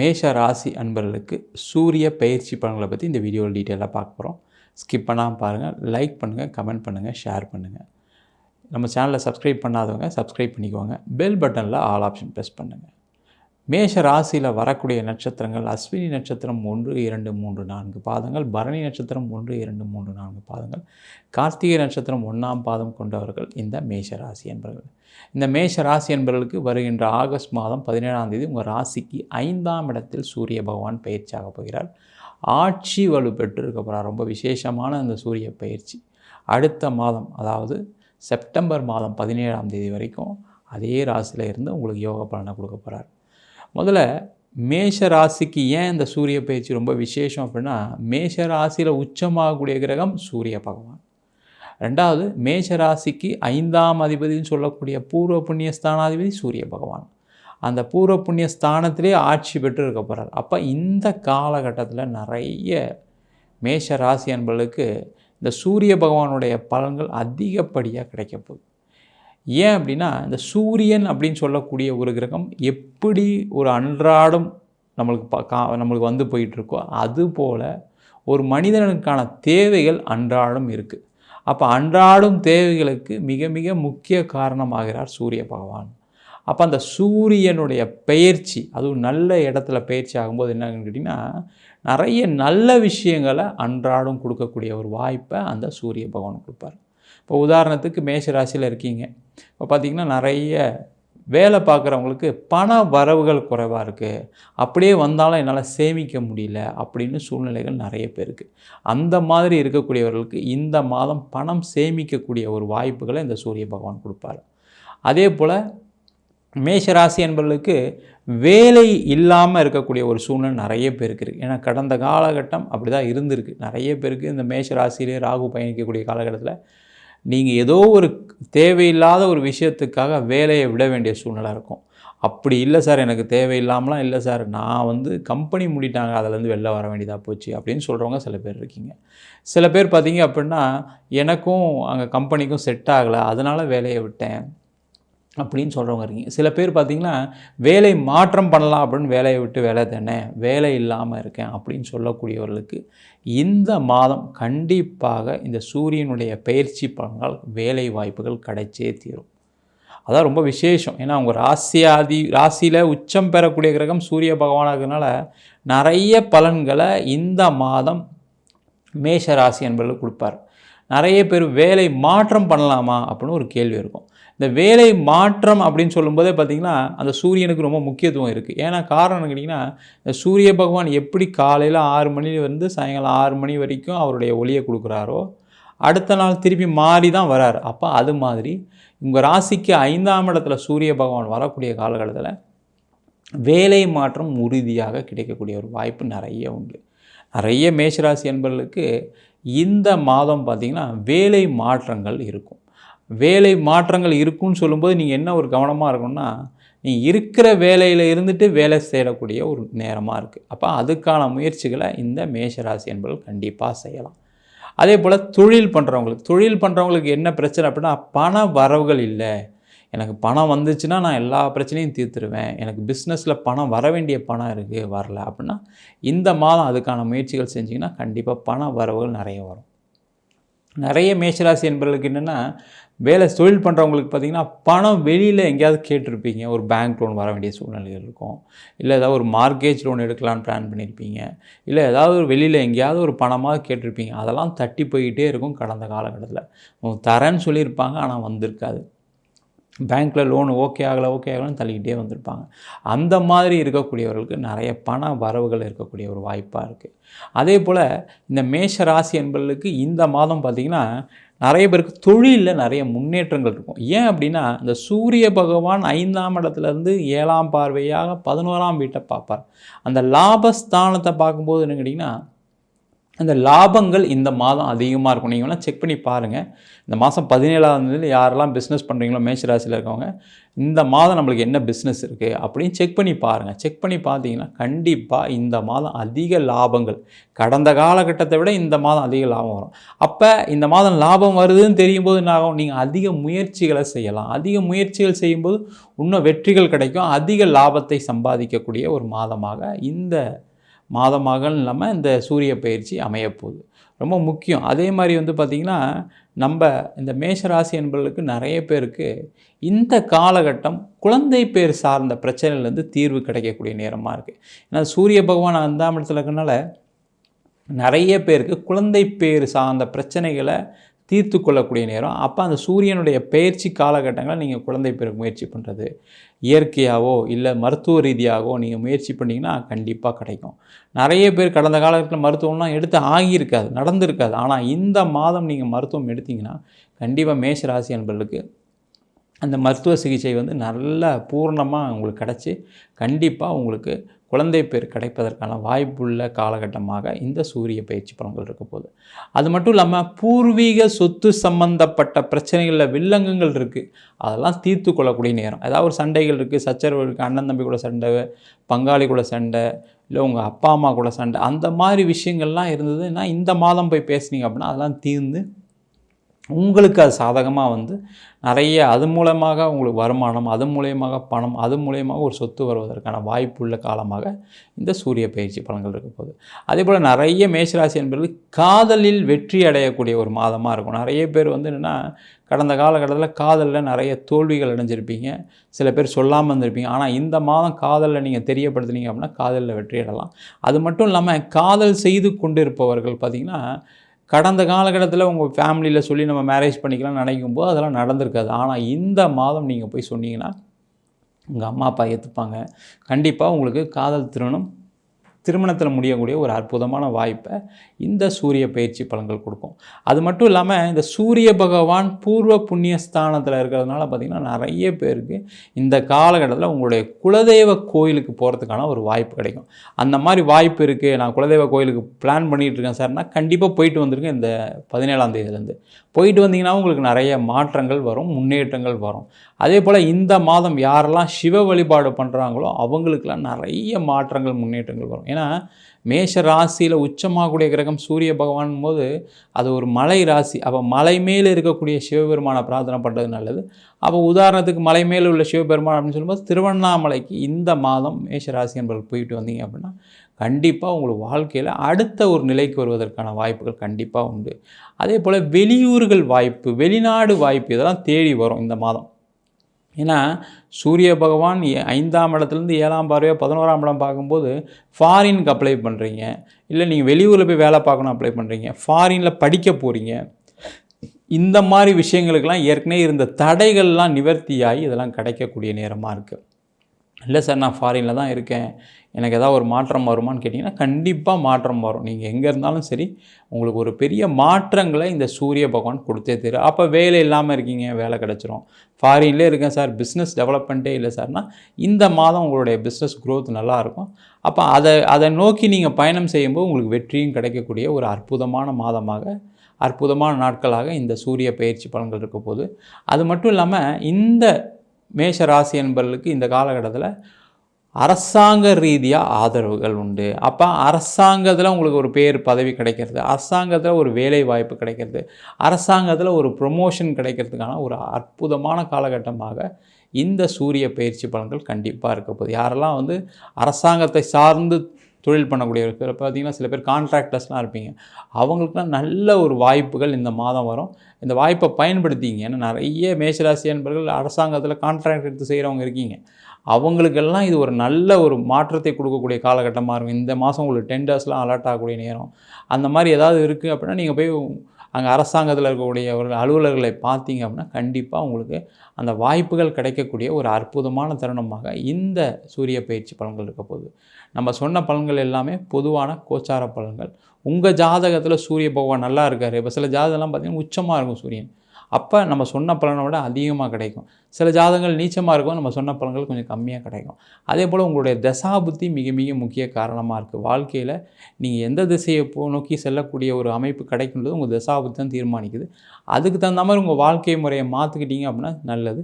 மேஷ ராசி அன்பர்களுக்கு சூரிய பயிற்சி பலன்களை பற்றி இந்த வீடியோவில் டீட்டெயிலாக பார்க்க போகிறோம் ஸ்கிப் பண்ணாமல் பாருங்கள் லைக் பண்ணுங்கள் கமெண்ட் பண்ணுங்கள் ஷேர் பண்ணுங்கள் நம்ம சேனலை சப்ஸ்கிரைப் பண்ணாதவங்க சப்ஸ்கிரைப் பண்ணிக்கோங்க. பெல் பட்டனில் ஆல் ஆப்ஷன் ப்ரெஸ் பண்ணுங்கள் மேஷ ராசியில் வரக்கூடிய நட்சத்திரங்கள் அஸ்வினி நட்சத்திரம் ஒன்று இரண்டு மூன்று நான்கு பாதங்கள் பரணி நட்சத்திரம் ஒன்று இரண்டு மூன்று நான்கு பாதங்கள் கார்த்திகை நட்சத்திரம் ஒன்றாம் பாதம் கொண்டவர்கள் இந்த மேஷ ராசி என்பவர்கள் இந்த மேஷ ராசி என்பவர்களுக்கு வருகின்ற ஆகஸ்ட் மாதம் பதினேழாம் தேதி உங்கள் ராசிக்கு ஐந்தாம் இடத்தில் சூரிய பகவான் பயிற்சியாக போகிறார். ஆட்சி வலு பெற்று போகிறார் ரொம்ப விசேஷமான அந்த சூரிய பயிற்சி. அடுத்த மாதம் அதாவது செப்டம்பர் மாதம் பதினேழாம் தேதி வரைக்கும் அதே ராசியில் இருந்து உங்களுக்கு யோக பலனை கொடுக்க போகிறார் முதல்ல மேஷ ராசிக்கு ஏன் இந்த சூரிய பயிற்சி ரொம்ப விசேஷம் அப்படின்னா மேஷ ராசியில் உச்சமாகக்கூடிய கிரகம் சூரிய பகவான். ரெண்டாவது மேஷ ராசிக்கு ஐந்தாம் அதிபதினு சொல்லக்கூடிய பூர்வ புண்ணிய ஸ்தானாதிபதி சூரிய பகவான். அந்த பூர்வ புண்ணிய ஸ்தானத்திலே ஆட்சி பெற்று இருக்க போகிறார் அப்போ இந்த காலகட்டத்தில் நிறைய மேஷ ராசி என்பவர்களுக்கு இந்த சூரிய பகவானுடைய பலன்கள் அதிகப்படியாக கிடைக்க போகுது. ஏன் அப்படின்னா இந்த சூரியன் அப்படின்னு சொல்லக்கூடிய ஒரு கிரகம் எப்படி ஒரு அன்றாடம் நம்மளுக்கு ப கா நம்மளுக்கு வந்து போயிட்டுருக்கோ அதுபோல் ஒரு மனிதனுக்கான தேவைகள் அன்றாடம் இருக்குது அப்போ அன்றாடும் தேவைகளுக்கு மிக மிக முக்கிய காரணமாகிறார் சூரிய பகவான். அப்போ அந்த சூரியனுடைய பயிற்சி அதுவும் நல்ல இடத்துல பயிற்சி ஆகும்போது என்னன்னு கேட்டிங்கன்னா நிறைய நல்ல விஷயங்களை அன்றாடம் கொடுக்கக்கூடிய ஒரு வாய்ப்பை அந்த சூரிய பகவான் கொடுப்பார். இப்போ உதாரணத்துக்கு மேஷ ராசியில் இருக்கீங்க. இப்போ பார்த்திங்கன்னா நிறைய வேலை பார்க்குறவங்களுக்கு பண வரவுகள் குறைவாக இருக்குது அப்படியே வந்தாலும் என்னால் சேமிக்க முடியல அப்படின்னு சூழ்நிலைகள் நிறைய பேருக்கு அந்த மாதிரி இருக்கக்கூடியவர்களுக்கு இந்த மாதம் பணம் சேமிக்கக்கூடிய ஒரு வாய்ப்புகளை இந்த சூரிய பகவான் கொடுப்பார். அதே போல் மேஷராசி என்பவர்களுக்கு வேலை இல்லாமல் இருக்கக்கூடிய ஒரு சூழ்நிலை நிறைய பேருக்கு இருக்குது ஏன்னா கடந்த காலகட்டம் அப்படி தான் இருந்திருக்கு. நிறைய பேருக்கு இந்த மேஷராசியிலே ராகு பயணிக்கக்கூடிய காலகட்டத்தில் நீங்கள் ஏதோ ஒரு தேவையில்லாத ஒரு விஷயத்துக்காக வேலையை விட வேண்டிய சூழ்நிலை இருக்கும். அப்படி இல்லை சார் எனக்கு தேவையில்லாமலாம் இல்லை சார் நான் வந்து கம்பெனி மூடிட்டாங்க அதிலேருந்து வெளில வர வேண்டியதாக போச்சு அப்படின்னு சொல்கிறவங்க சில பேர் இருக்கீங்க. சில பேர் பார்த்தீங்க அப்படின்னா எனக்கும் அங்கே கம்பெனிக்கும் செட் ஆகலை அதனால் வேலையை விட்டேன். அப்படின்னு சொல்கிறவங்க இருக்கீங்க. சில பேர் பார்த்திங்கன்னா வேலை மாற்றம் பண்ணலாம் அப்படின்னு வேலையை விட்டு வேலை தானே வேலை இல்லாமல் இருக்கேன் அப்படின்னு சொல்லக்கூடியவர்களுக்கு இந்த மாதம் கண்டிப்பாக இந்த சூரியனுடைய பயிற்சி பலனால் வேலை வாய்ப்புகள் கிடைச்சே தீரும். அதான் ரொம்ப விசேஷம். ஏன்னா அவங்க ராசியாதி ராசியில் உச்சம் பெறக்கூடிய கிரகம் சூரிய பகவானாகிறதுனால நிறைய பலன்களை இந்த மாதம் மேஷ ராசி என்பதில் கொடுப்பார். நிறைய பேர் வேலை மாற்றம் பண்ணலாமா அப்படின்னு ஒரு கேள்வி இருக்கும். இந்த வேலை மாற்றம் அப்படின்னு சொல்லும்போதே பார்த்திங்கன்னா அந்த சூரியனுக்கு ரொம்ப முக்கியத்துவம் இருக்குது ஏன்னா காரணம் கேட்டிங்கன்னா இந்த சூரிய பகவான் எப்படி காலையில் ஆறு மணிலேருந்து வந்து சாயங்காலம் ஆறு மணி வரைக்கும் அவருடைய ஒளியை கொடுக்குறாரோ அடுத்த நாள் திருப்பி மாறி தான் வரார். அப்போ அது மாதிரி உங்கள் ராசிக்கு ஐந்தாம் இடத்துல சூரிய பகவான் வரக்கூடிய காலகட்டத்தில் வேலை மாற்றம் உறுதியாக கிடைக்கக்கூடிய ஒரு வாய்ப்பு நிறைய உண்டு. நிறைய மேஷராசி என்பவர்களுக்கு இந்த மாதம் பார்த்திங்கன்னா வேலை மாற்றங்கள் இருக்கும். வேலை மாற்றங்கள் இருக்குன்னு சொல்லும்போது நீங்கள் என்ன ஒரு கவனமாக இருக்கணும்னா நீ இருக்கிற வேலையில் இருந்துட்டு வேலை செய்யக்கூடிய ஒரு நேரமாக இருக்குது அப்போ அதுக்கான முயற்சிகளை இந்த மேஷராசி என்பவர்கள் கண்டிப்பாக செய்யலாம். அதே போல் தொழில் பண்ணுறவங்களுக்கு தொழில் பண்ணுறவங்களுக்கு என்ன பிரச்சனை அப்படின்னா பண வரவுகள் இல்லை. எனக்கு பணம் வந்துச்சுன்னா நான் எல்லா பிரச்சனையும் தீர்த்துருவேன். எனக்கு பிஸ்னஸில் பணம் வர வேண்டிய பணம் இருக்குது வரல அப்படின்னா இந்த மாதம் அதுக்கான முயற்சிகள் செஞ்சிங்கன்னா கண்டிப்பாக பண வரவுகள் நிறைய வரும். நிறைய மேஷராசி என்பவர்களுக்கு என்னென்னா வேலை தொழில் பண்ணுறவங்களுக்கு பார்த்திங்கன்னா பணம் வெளியில் எங்கேயாவது கேட்டிருப்பீங்க. ஒரு பேங்க் லோன் வர வேண்டிய சூழ்நிலைகள் இருக்கும். இல்லை ஏதாவது ஒரு மார்க்கேஜ் லோன் எடுக்கலான்னு பிளான் பண்ணியிருப்பீங்க. இல்லை ஏதாவது ஒரு வெளியில் எங்கேயாவது ஒரு பணமாக கேட்டிருப்பீங்க. அதெல்லாம் தட்டி போய்கிட்டே இருக்கும் கடந்த காலகட்டத்தில். தரேன்னு சொல்லியிருப்பாங்க ஆனால் வந்திருக்காது. பேங்க்கில் லோன் ஓகே ஆகலை ஓகே ஆகலன்னு தள்ளிக்கிட்டே வந்திருப்பாங்க. அந்த மாதிரி இருக்கக்கூடியவர்களுக்கு நிறைய பண வரவுகள் இருக்கக்கூடிய ஒரு வாய்ப்பாக இருக்குது அதே போல் இந்த மேஷ ராசி என்பவர்களுக்கு இந்த மாதம் பார்த்திங்கன்னா நிறைய பேருக்கு தொழிலில் நிறைய முன்னேற்றங்கள் இருக்கும். ஏன் அப்படின்னா இந்த சூரிய பகவான் ஐந்தாம் இடத்துலேருந்து ஏழாம் பார்வையாக பதினோராம் வீட்டை பார்ப்பார். அந்த லாபஸ்தானத்தை பார்க்கும்போது என்ன கேட்டிங்கன்னா அந்த லாபங்கள் இந்த மாதம் அதிகமாக இருக்கும். நீங்கள் செக் பண்ணி பாருங்கள் இந்த மாதம் பதினேழாம் தேதி யாரெல்லாம் பிஸ்னஸ் பண்ணுறீங்களோ மேஷராசியில் இருக்கவங்க இந்த மாதம் நம்மளுக்கு என்ன பிஸ்னஸ் இருக்குது அப்படின்னு செக் பண்ணி பாருங்கள் செக் பண்ணி பார்த்தீங்கன்னா கண்டிப்பாக இந்த மாதம் அதிக லாபங்கள். கடந்த காலகட்டத்தை விட இந்த மாதம் அதிக லாபம் வரும். அப்போ இந்த மாதம் லாபம் வருதுன்னு தெரியும் போது என்ன ஆகும்? நீங்கள் அதிக முயற்சிகளை செய்யலாம். அதிக முயற்சிகள் செய்யும்போது இன்னும் வெற்றிகள் கிடைக்கும். அதிக லாபத்தை சம்பாதிக்கக்கூடிய ஒரு மாதமாக இந்த மாதமாக இல்லாமல் இந்த சூரிய பயிற்சி அமையப்போகுது. ரொம்ப முக்கியம். அதே மாதிரி வந்து பார்த்திங்கன்னா நம்ம இந்த மேஷராசி என்பவர்களுக்கு நிறைய பேருக்கு இந்த காலகட்டம் குழந்தை பேர் சார்ந்த பிரச்சனையிலேருந்து தீர்வு கிடைக்கக்கூடிய நேரமாக இருக்குது ஏன்னா சூரிய பகவான் அந்தாம் இடத்துல இருக்கனால நிறைய பேருக்கு குழந்தை பேர் சார்ந்த பிரச்சனைகளை தீர்த்து கொள்ளக்கூடிய நேரம். அப்போ அந்த சூரியனுடைய பயிற்சி காலகட்டங்களில் நீங்கள் குழந்தை பெற முயற்சி பண்ணுறது இயற்கையாகவோ இல்லை மருத்துவ ரீதியாகவோ நீங்கள் முயற்சி பண்ணிங்கன்னா கண்டிப்பாக கிடைக்கும். நிறைய பேர் கடந்த காலத்தில் மருத்துவம்லாம் எடுத்து ஆகியிருக்காது நடந்திருக்காது. ஆனால் இந்த மாதம் நீங்கள் மருத்துவம் எடுத்திங்கன்னா கண்டிப்பாக மேஷ ராசி அன்பர்களுக்கு அந்த மருத்துவ சிகிச்சை வந்து நல்ல பூர்ணமாக உங்களுக்கு கிடச்சி கண்டிப்பாக உங்களுக்கு குழந்தை பேர் கிடைப்பதற்கான வாய்ப்புள்ள காலகட்டமாக இந்த சூரிய பயிற்சி பலன்கள் இருக்க போகுது. அது மட்டும் இல்லாமல் பூர்வீக சொத்து சம்பந்தப்பட்ட பிரச்சனைகளில் வில்லங்கங்கள் இருக்குது அதெல்லாம் தீர்த்து கொள்ளக்கூடிய நேரம். ஏதாவது ஒரு சண்டைகள் இருக்குது சச்சரவு இருக்குது அண்ணன் தம்பி கூட சண்டை பங்காளி கூட சண்டை இல்லை உங்கள் அப்பா அம்மா கூட சண்டை. அந்த மாதிரி விஷயங்கள்லாம் இருந்ததுன்னா இந்த மாதம் போய் பேசுனீங்க அப்படின்னா அதெல்லாம் தீர்ந்து உங்களுக்கு அது சாதகமாக வந்து நிறைய அது மூலமாக உங்களுக்கு வருமானம் அது மூலயமாக பணம் அது மூலயமாக ஒரு சொத்து வருவதற்கான வாய்ப்புள்ள காலமாக இந்த சூரிய பயிற்சி பலன்கள் இருக்க போகுது. அதே போல் நிறைய மேஷராசி என்பது காதலில் வெற்றி அடையக்கூடிய ஒரு மாதமாக இருக்கும். நிறைய பேர் வந்து என்னென்னா கடந்த காலகட்டத்தில் காதலில் நிறைய தோல்விகள் அடைஞ்சிருப்பீங்க. சில பேர் சொல்லாமல் இருந்திருப்பீங்க. ஆனால் இந்த மாதம் காதலில் நீங்கள் தெரியப்படுத்துனீங்க அப்படின்னா காதலில் வெற்றி அடலாம் அது மட்டும் இல்லாமல் காதல் செய்து கொண்டிருப்பவர்கள் பார்த்திங்கன்னா கடந்த காலகட்டத்தில் உங்கள் ஃபேமிலியில் சொல்லி நம்ம மேரேஜ் பண்ணிக்கலாம் நினைக்கும் போது அதெல்லாம் நடந்திருக்காது. ஆனால் இந்த மாதம் நீங்கள் போய் சொன்னீங்கன்னா உங்கள் அம்மா அப்பா ஏற்றுப்பாங்க கண்டிப்பாக உங்களுக்கு காதல் திருமணம் திருமணத்தில் முடியக்கூடிய ஒரு அற்புதமான வாய்ப்பை இந்த சூரிய பயிற்சி பலன்கள் கொடுக்கும். அது மட்டும் இல்லாமல் இந்த சூரிய பகவான் பூர்வ புண்ணிய ஸ்தானத்தில் இருக்கிறதுனால பார்த்திங்கன்னா நிறைய பேருக்கு இந்த காலகட்டத்தில் உங்களுடைய குலதெய்வ கோயிலுக்கு போகிறதுக்கான ஒரு வாய்ப்பு கிடைக்கும். அந்த மாதிரி வாய்ப்பு இருக்குது நான் குலதெய்வ கோயிலுக்கு பிளான் பண்ணிகிட்டு இருக்கேன் சார்னா கண்டிப்பாக போயிட்டு வந்திருக்கேன் இந்த பதினேழாம் தேதியிலேருந்து. போயிட்டு வந்தீங்கன்னா உங்களுக்கு நிறைய மாற்றங்கள் வரும் முன்னேற்றங்கள் வரும். அதே போல் இந்த மாதம் யாரெல்லாம் சிவ வழிபாடு பண்ணுறாங்களோ அவங்களுக்கெல்லாம் நிறைய மாற்றங்கள் முன்னேற்றங்கள் வரும். ஏன்னா மேஷ ராசியில் உச்சமாகக்கூடிய கிரகம் சூரிய பகவான் போது அது ஒரு மலை ராசி. அப்போ மலை மேலே இருக்கக்கூடிய சிவபெருமானை பிரார்த்தனை பண்ணுறது நல்லது. அப்போ உதாரணத்துக்கு மலை மேலே உள்ள சிவபெருமான் அப்படின்னு சொல்லும்போது திருவண்ணாமலைக்கு இந்த மாதம் மேஷ ராசி என்பர்கள் போயிட்டு வந்தீங்க அப்படின்னா கண்டிப்பாக உங்களுக்கு வாழ்க்கையில் அடுத்த ஒரு நிலைக்கு வருவதற்கான வாய்ப்புகள் கண்டிப்பாக உண்டு. அதே போல் வெளியூர்கள் வாய்ப்பு வெளிநாடு வாய்ப்பு இதெல்லாம் தேடி வரும் இந்த மாதம். ஏன்னா சூரிய பகவான் ஐந்தாம் இடத்துலேருந்து ஏழாம் பார்வையாக பதினோராம் இடம் பார்க்கும்போது ஃபாரினுக்கு அப்ளை பண்ணுறீங்க இல்லை நீங்கள் வெளியூரில் போய் வேலை பார்க்கணும் அப்ளை பண்ணுறீங்க ஃபாரினில் படிக்க போகிறீங்க இந்த மாதிரி விஷயங்களுக்கெல்லாம் ஏற்கனவே இருந்த தடைகள்லாம் நிவர்த்தியாகி இதெல்லாம் கிடைக்கக்கூடிய நேரமாக இருக்குது இல்லை சார் நான் ஃபாரினில் தான் இருக்கேன். எனக்கு ஏதாவது ஒரு மாற்றம் வருமானு கேட்டிங்கன்னா கண்டிப்பாக மாற்றம் வரும். நீங்கள் எங்கே இருந்தாலும் சரி உங்களுக்கு ஒரு பெரிய மாற்றங்களை இந்த சூரிய பகவான் கொடுத்தே தரும் அப்போ வேலை இல்லாமல் இருக்கீங்க வேலை கிடச்சிரும். ஃபாரின்லே இருக்கேன் சார் பிஸ்னஸ் டெவலப்மெண்ட்டே இல்லை சார்னா இந்த மாதம் உங்களுடைய பிஸ்னஸ் க்ரோத் நல்லாயிருக்கும் அப்போ அதை அதை நோக்கி நீங்கள் பயணம் செய்யும்போது உங்களுக்கு வெற்றியும் கிடைக்கக்கூடிய ஒரு அற்புதமான மாதமாக அற்புதமான நாட்களாக இந்த சூரிய பயிற்சி பலன்கள் இருக்க போது அது மட்டும் இல்லாமல் இந்த மேஷ ராசி என்பவர்களுக்கு இந்த காலகட்டத்தில் அரசாங்க ரீதியாக ஆதரவுகள் உண்டு. அப்போ அரசாங்கத்தில் உங்களுக்கு ஒரு பேர் பதவி கிடைக்கிறது. அரசாங்கத்தில் ஒரு வேலை வாய்ப்பு கிடைக்கிறது. அரசாங்கத்தில் ஒரு ப்ரொமோஷன் கிடைக்கிறதுக்கான ஒரு அற்புதமான காலகட்டமாக இந்த சூரிய பயிற்சி பலன்கள் கண்டிப்பாக இருக்க போகுது. யாரெல்லாம் வந்து அரசாங்கத்தை சார்ந்து தொழில் பண்ணக்கூடியவர்கள் பார்த்தீங்கன்னா சில பேர் கான்ட்ராக்டர்ஸ்லாம் இருப்பீங்க. அவங்களுக்குலாம் நல்ல ஒரு வாய்ப்புகள் இந்த மாதம் வரும். இந்த வாய்ப்பை பயன்படுத்திங்க ஏன்னா நிறைய மேஷராசி என்பர்கள் அரசாங்கத்தில் கான்ட்ராக்ட் எடுத்து செய்கிறவங்க இருக்கீங்க. அவங்களுக்கெல்லாம் இது ஒரு நல்ல ஒரு மாற்றத்தை கொடுக்கக்கூடிய காலகட்டமாக இருக்கும். இந்த மாதம் உங்களுக்கு டெண்டர்ஸ்லாம் அலர்ட் ஆகக்கூடிய நேரம். அந்த மாதிரி ஏதாவது இருக்குது அப்படின்னா நீங்கள் போய் அங்கே அரசாங்கத்தில் இருக்கக்கூடிய ஒரு அலுவலர்களை பார்த்தீங்க அப்படின்னா கண்டிப்பாக உங்களுக்கு அந்த வாய்ப்புகள் கிடைக்கக்கூடிய ஒரு அற்புதமான தருணமாக இந்த சூரிய பயிற்சி பலன்கள் இருக்க போகுது. நம்ம சொன்ன பலன்கள் எல்லாமே பொதுவான கோச்சார பலன்கள். உங்கள் ஜாதகத்தில் சூரிய பகவான் நல்லா இருக்கார். இப்போ சில ஜாதகம்லாம் பார்த்திங்கன்னா உச்சமாக இருக்கும் சூரியன். அப்போ நம்ம சொன்ன பலனை விட அதிகமாக கிடைக்கும். சில ஜாதகங்கள் நீச்சமாக இருக்கும் நம்ம சொன்ன பலன்கள் கொஞ்சம் கம்மியாக கிடைக்கும். அதே போல் உங்களுடைய தசாபுத்தி மிக மிக முக்கிய காரணமாக இருக்குது வாழ்க்கையில் நீங்கள் எந்த திசையை போ நோக்கி செல்லக்கூடிய ஒரு அமைப்பு கிடைக்குன்றது உங்கள் தசாபுத்தி தான் தீர்மானிக்குது. அதுக்கு தகுந்த மாதிரி உங்கள் வாழ்க்கை முறையை மாற்றிக்கிட்டீங்க அப்படின்னா நல்லது.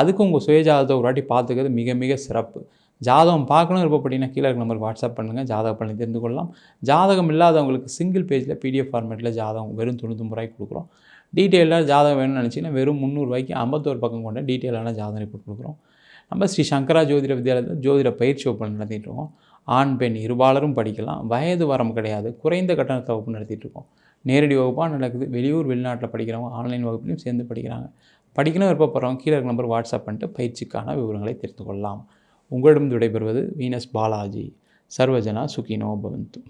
அதுக்கு உங்கள் சுயஜாதத்தை ஒரு வாட்டி பார்த்துக்கிறது மிக மிக சிறப்பு. ஜாதகம் பார்க்கணும் விருப்பப்பட்டீங்கன்னா கீழே இருக்க நம்பருக்கு வாட்ஸ்அப் பண்ணுங்கள் ஜாதக பலனை தெரிந்து கொள்ளலாம். ஜாதகம் இல்லாதவங்களுக்கு சிங்கிள் பேஜில் பிடிஎஃப் ஃபார்மேட்டில் ஜாதகம் வெறும் தொண்ணூத்தொம்பது ரூபாய்க்கு கொடுக்குறோம். டீட்டெயிலாக ஜாதகம் வேணும்னு நினச்சிங்கன்னா வெறும் முந்நூறுரூவாய்க்கு ஐம்பத்தோரு பக்கம் கொண்ட டீட்டெயிலான ஜாதகம் ரிப்போர்ட் கொடுக்குறோம். நம்ம ஸ்ரீ சங்கரா ஜோதிட வித்யாலயத்தில் ஜோதிட பயிற்சி வகுப்பு நடத்திட்டுருக்கோம் ஆண் பெண் இருபாலரும் படிக்கலாம். வயது வரம் கிடையாது. குறைந்த கட்டணத்தை வகுப்பு நடத்திட்டுருக்கோம் நேரடி வகுப்பாக நடக்குது. வெளியூர் வெளிநாட்டில் படிக்கிறவங்க ஆன்லைன் வகுப்புலையும் சேர்ந்து படிக்கிறாங்க. படிக்கணும் விருப்பப்படுறவங்க கீழே இருக்க நம்பர் வாட்ஸ்அப் பண்ணிட்டு பயிற்சிக்கான விவரங்களை தெரிந்து கொள்ளலாம். உங்களிடம் விடைபெறுவது வீனஸ் பாலாஜி. சர்வஜனா சுகினோ பவந்தும்